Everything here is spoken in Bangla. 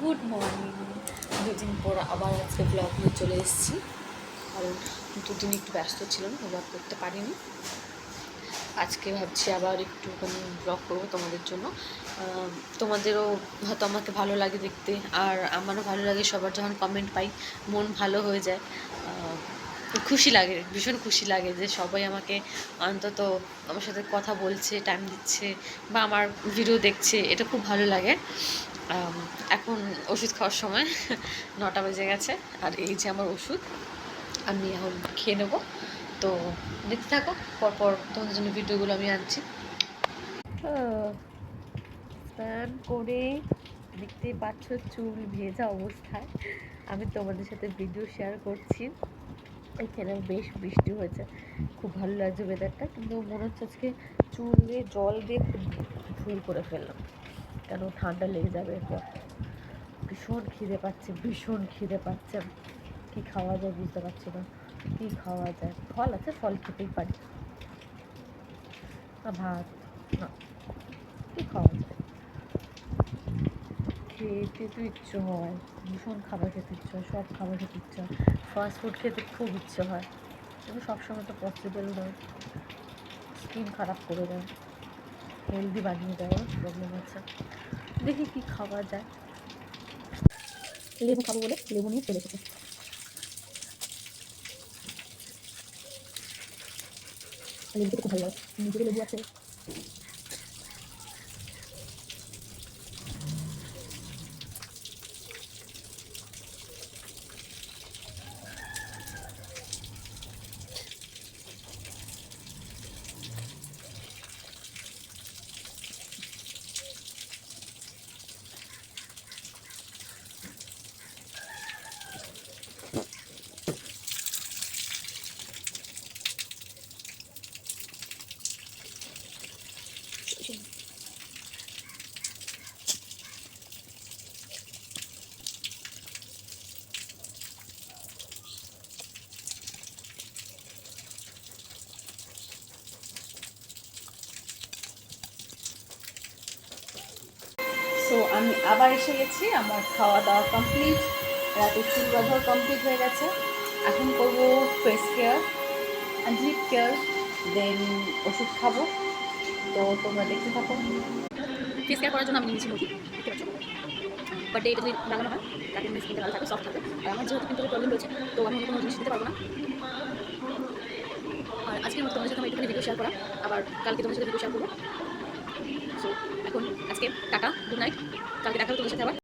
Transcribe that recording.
গুড মর্নিং দুদিন পর আবার আজকে ব্লগ নিয়ে চলে এসেছি। কারণ দুদিন একটু ব্যস্ত ছিলাম ব্লগ করতে পারিনি। আজকে ভাবছি আবার একটুখানি ব্লগ করব তোমাদের জন্য। তোমাদেরও হয়তো আমাকে ভালো লাগে দেখতে, আর আমারও ভালো লাগে সবার যখন কমেন্ট পাই, মন ভালো হয়ে যায়। খুশি লাগে, ভীষণ খুশি লাগে যে সবাই আমাকে অন্তত আমার সাথে কথা বলছে টাইম দিচ্ছে বা আমার ভিডিও দেখছে, এটা খুব ভালো লাগে। এখন ওষুধ খাওয়ার সময় নটা বেজে গেছে, আর এই যে আমার ওষুধ, আমি এখন খেয়ে নেব। তো দেখতে থাকো, পরপর তোমাদের জন্য ভিডিওগুলো আমি আনছি। স্নান করে দেখতে পাচ্ছ চুল ভেজা অবস্থায়। আমি তোমাদের সাথে ভিডিও শেয়ার করছি। এখানে বেশ বৃষ্টি হয়েছে। খুব ভালো লাগছে ওয়েদারটা কিন্তু মনে হচ্ছে আজকে চুলে জল দিয়ে খুব ধুল করে ফেললাম। কেন ঠান্ডা লেগে যাবে এরপর? ভীষণ খিদে পাচ্ছে, ভীষণ খিদে পাচ্ছে। কি খাওয়া যায় বুঝতে পারছি না। কি খাওয়া যায়? ফল আছে, ফল খেতেই পারি। ভাত, না। কি খাওয়া যায়? খেতে তো ইচ্ছে হয়। ভীষণ খাবার খেতে ইচ্ছে হয়, সব খাবার খেতে ইচ্ছে হয়। ফাস্ট ফুড খেতে খুব ইচ্ছে হয়। কিন্তু সবসময় তো পসিবল নয়। স্কিন খারাপ করে দেয়। হেলদি বানিয়ে দেয় প্রবলেম আছে। দেখি কি খাওয়া যায়। লেবু খাব বলে লেবু নিয়ে চলে এসেছে। লেবু খুব ভালো লাগে। নিজের লেবু আছে সো আমি আবার এসে গেছি, আমার খাওয়া দাওয়া কমপ্লিট রাতে চুল ব্যবহার কমপ্লিট হয়ে গেছে। এখন করব face care lip care then ওষুধ খাব। তো তোমরা দেখতে থাকো। ফেস কেয়ার করার জন্য আমি নিয়েছি মুখি দেখতে পাচ্ছ? বাট এটা যদি লাগানো হয় তাকে আমি স্কিনটা ভালো থাকে সফট থাকে আর আমার যেহেতু কিন্তু প্রবলেম রয়েছে, তো আমি কোনো জিনিস দিতে পারব না। আর আজকের মতো সাথে আমি একটুখানি ভিডিও শেয়ার করা। আবার কালকে তোমাদের সাথে ভিডিও শেয়ার করব। সো এখন আজকে টাটা গুড নাইট কালকে দেখা হবে তোমাদের সাথে আবার।